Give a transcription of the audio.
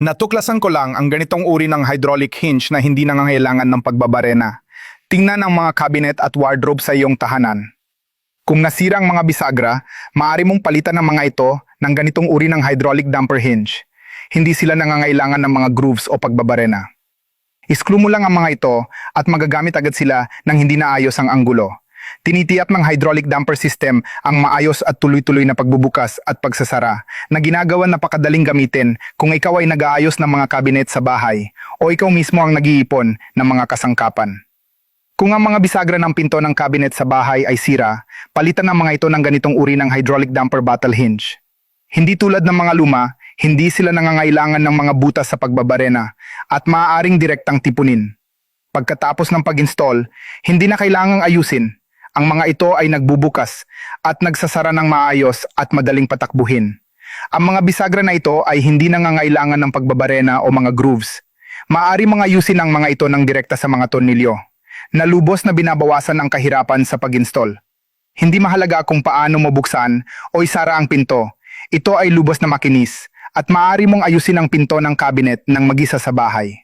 Natuklasan ko lang ang ganitong uri ng hydraulic hinge na hindi nangangailangan ng pagbabarena. Tingnan ang mga cabinet at wardrobe sa iyong tahanan. Kung nasira ang mga bisagra, maaari mong palitan ang mga ito ng ganitong uri ng hydraulic damper hinge. Hindi sila nangangailangan ng mga grooves o pagbabarena. Iskru mo lang ang mga ito at magagamit agad sila nang hindi naayos ang anggulo. Tinitiyak ng hydraulic damper system ang maayos at tuloy-tuloy na pagbubukas at pagsasara na ginagawa napakadaling gamitin kung ikaw ay nag-aayos ng mga cabinet sa bahay o ikaw mismo ang nag-iipon ng mga kasangkapan. Kung ang mga bisagra ng pinto ng cabinet sa bahay ay sira, palitan ang mga ito ng ganitong uri ng hydraulic damper battle hinge. Hindi tulad ng mga luma, hindi sila nangangailangan ng mga butas sa pagbabarena at maaaring direktang tipunin. Pagkatapos ng pag-install, hindi na kailangang ayusin. Ang mga ito ay nagbubukas at nagsasara ng maayos at madaling patakbuhin. Ang mga bisagra na ito ay hindi nangangailangan ng pagbabarena o mga grooves. Maaari mga ayusin ang mga ito ng direkta sa mga tornilyo, na lubos na binabawasan ang kahirapan sa pag-install. Hindi mahalaga kung paano mo buksan o isara ang pinto. Ito ay lubos na makinis at maaari mong ayusin ang pinto ng cabinet ng magisa sa bahay.